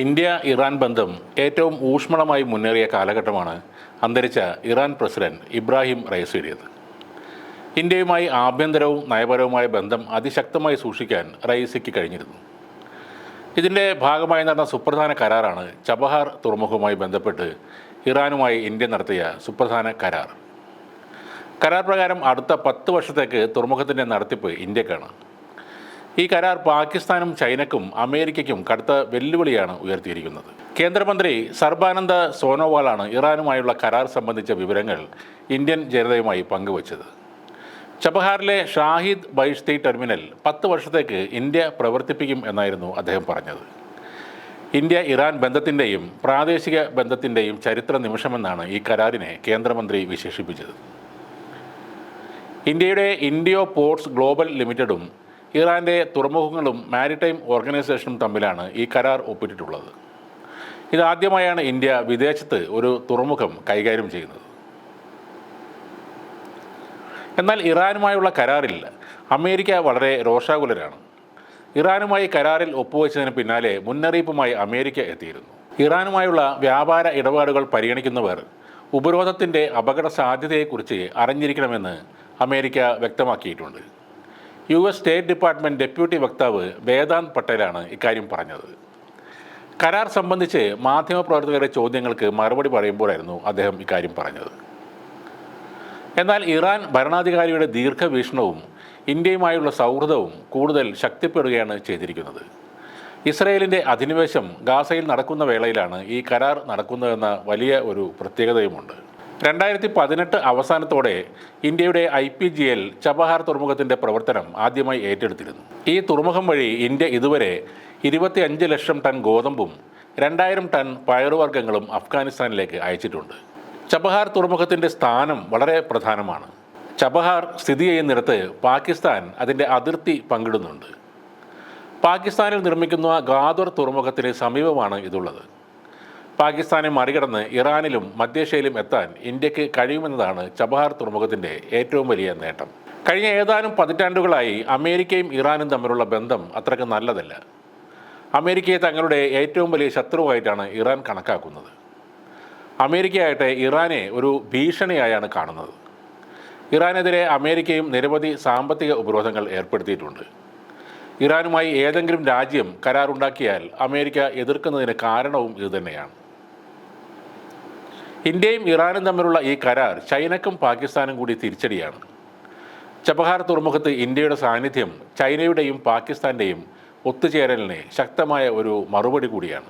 India Iran ബന്ധം ഏറ്റവും ഊഷ്മളമായി മുന്നേറിയ കാലഘട്ടമാണ് അന്തരിച്ച ഇറാൻ പ്രസിഡന്റ് ഇബ്രാഹിം റൈസിയുടേത് ഇന്ത്യയുമായി ആഭ്യന്തരവും നയപരവുമായ ബന്ധം അതിശക്തമായി സൂക്ഷിക്കാൻ റൈസിക്ക് കഴിഞ്ഞിരുന്നു. ഇതിന്റെ ഭാഗമായി നടന്ന സുപ്രധാന കരാറാണ് ചബഹാർ തുറമുഖവുമായി ബന്ധപ്പെട്ട് ഇറാനുമായി ഇന്ത്യ നടത്തിയ സുപ്രധാന കരാർ. കരാർ പ്രകാരം അടുത്ത പത്ത് വർഷത്തേക്ക് തുറമുഖത്തിന്റെ നടത്തിപ്പ് ഇന്ത്യക്കാണ്. ഈ കരാർ പാകിസ്ഥാനും ചൈനക്കും അമേരിക്കയ്ക്കും കടുത്ത വെല്ലുവിളിയാണ് ഉയർത്തിയിരിക്കുന്നത്. കേന്ദ്രമന്ത്രി സർബാനന്ദ സോനോവാളാണ് ഇറാനുമായുള്ള കരാർ സംബന്ധിച്ച വിവരങ്ങൾ ഇന്ത്യൻ ജനതയുമായി പങ്കുവച്ചത്. ചബഹാറിലെ ഷാഹിദ് ബൈഷ്തി ടെർമിനൽ പത്ത് വർഷത്തേക്ക് ഇന്ത്യ പ്രവർത്തിപ്പിക്കും എന്നായിരുന്നു അദ്ദേഹം പറഞ്ഞത്. ഇന്ത്യ ഇറാൻ ബന്ധത്തിന്റെയും പ്രാദേശിക ബന്ധത്തിന്റെയും ചരിത്ര നിമിഷമെന്നാണ് ഈ കരാറിനെ കേന്ദ്രമന്ത്രി വിശേഷിപ്പിച്ചത്. ഇന്ത്യയുടെ ഇൻഡിയോ പോർട്സ് ഗ്ലോബൽ ലിമിറ്റഡും ഇറാന്റെ തുറമുഖങ്ങളും മാരിടൈം ഓർഗനൈസേഷനും തമ്മിലാണ് ഈ കരാർ ഒപ്പിട്ടിട്ടുള്ളത്. ഇതാദ്യമായാണ് ഇന്ത്യ വിദേശത്ത് ഒരു തുറമുഖം കൈകാര്യം ചെയ്യുന്നത്. എന്നാൽ ഇറാനുമായുള്ള കരാറിൽ അമേരിക്ക വളരെ രോഷാകുലരാണ്. ഇറാനുമായി കരാറിൽ ഒപ്പുവെച്ചതിന് പിന്നാലെ മുന്നറിയിപ്പുമായി അമേരിക്ക എത്തിയിരുന്നു. ഇറാനുമായുള്ള വ്യാപാര ഇടപാടുകൾ പരിഗണിക്കുന്നവർ ഉപരോധത്തിന്റെ അപകട സാധ്യതയെക്കുറിച്ച് അറിഞ്ഞിരിക്കണമെന്ന് അമേരിക്ക വ്യക്തമാക്കിയിട്ടുണ്ട്. U S state department deputy വക്താവ് വേദാന്ത് പട്ടേലാണ് ഇക്കാര്യം പറഞ്ഞത്. കരാർ സംബന്ധിച്ച് മാധ്യമപ്രവർത്തകരുടെ ചോദ്യങ്ങൾക്ക് മറുപടി പറയുമ്പോഴായിരുന്നു അദ്ദേഹം ഇക്കാര്യം പറഞ്ഞത്. എന്നാൽ ഇറാൻ ഭരണാധികാരിയുടെ ദീർഘവീക്ഷണവും ഇന്ത്യയുമായുള്ള സൗഹൃദവും കൂടുതൽ ശക്തിപ്പെടുകയാണ് ചെയ്തിരിക്കുന്നത്. ഇസ്രയേലിന്റെ അധിനിവേശം ഗാസയിൽ നടക്കുന്ന വേളയിലാണ് ഈ കരാർ നടക്കുന്നതെന്ന വലിയ ഒരു പ്രത്യേകതയുമുണ്ട്. രണ്ടായിരത്തി പതിനെട്ട് അവസാനത്തോടെ ഇന്ത്യയുടെ I P G L Chabahar തുറമുഖത്തിന്റെ പ്രവർത്തനം ആദ്യമായി ഏറ്റെടുത്തിരുന്നു. ഈ തുറമുഖം വഴി ഇന്ത്യ ഇതുവരെ ഇരുപത്തിയഞ്ച് ലക്ഷം ടൺ ഗോതമ്പും രണ്ടായിരം ടൺ പയറുവർഗങ്ങളും അഫ്ഗാനിസ്ഥാനിലേക്ക് അയച്ചിട്ടുണ്ട്. ചബഹാർ തുറമുഖത്തിന്റെ സ്ഥാനം വളരെ പ്രധാനമാണ്. ചബഹാർ സ്ഥിതി ചെയ്യുന്നിടത്ത് പാകിസ്ഥാൻ അതിന്റെ അതിർത്തി പങ്കിടുന്നുണ്ട്. പാകിസ്ഥാനിൽ നിർമ്മിക്കുന്ന ഗാദർ തുറമുഖത്തിന് സമീപമാണ് ഇതുള്ളത്. പാകിസ്ഥാനെ മറികടന്ന് ഇറാനിലും മധ്യേഷ്യയിലും എത്താൻ ഇന്ത്യയ്ക്ക് കഴിയുമെന്നതാണ് ചബഹാർ തുറമുഖത്തിന്റെ ഏറ്റവും വലിയ നേട്ടം. കഴിഞ്ഞ ഏതാനും പതിറ്റാണ്ടുകളായി അമേരിക്കയും ഇറാനും തമ്മിലുള്ള ബന്ധം അത്രയ്ക്ക് നല്ലതല്ല. അമേരിക്കയെ തങ്ങളുടെ ഏറ്റവും വലിയ ശത്രുവായിട്ടാണ് ഇറാൻ കണക്കാക്കുന്നത്. അമേരിക്കയായിട്ട് ഇറാനെ ഒരു ഭീഷണിയായാണ് കാണുന്നത്. ഇറാനെതിരെ അമേരിക്കയും നിരവധി സാമ്പത്തിക ഉപരോധങ്ങൾ ഏർപ്പെടുത്തിയിട്ടുണ്ട്. ഇറാനുമായി ഏതെങ്കിലും രാജ്യം കരാറുണ്ടാക്കിയാൽ അമേരിക്ക എതിർക്കുന്നതിന് കാരണവും ഇതുതന്നെയാണ്. ഇന്ത്യയും ഇറാനും തമ്മിലുള്ള ഈ കരാർ ചൈനക്കും പാകിസ്ഥാനും കൂടി തിരിച്ചടിയാണ്. ചബഹാർ തുറമുഖത്ത് ഇന്ത്യയുടെ സാന്നിധ്യം ചൈനയുടെയും പാകിസ്ഥാന്റെയും ഒത്തുചേരലിനെ ശക്തമായ ഒരു മറുപടി കൂടിയാണ്.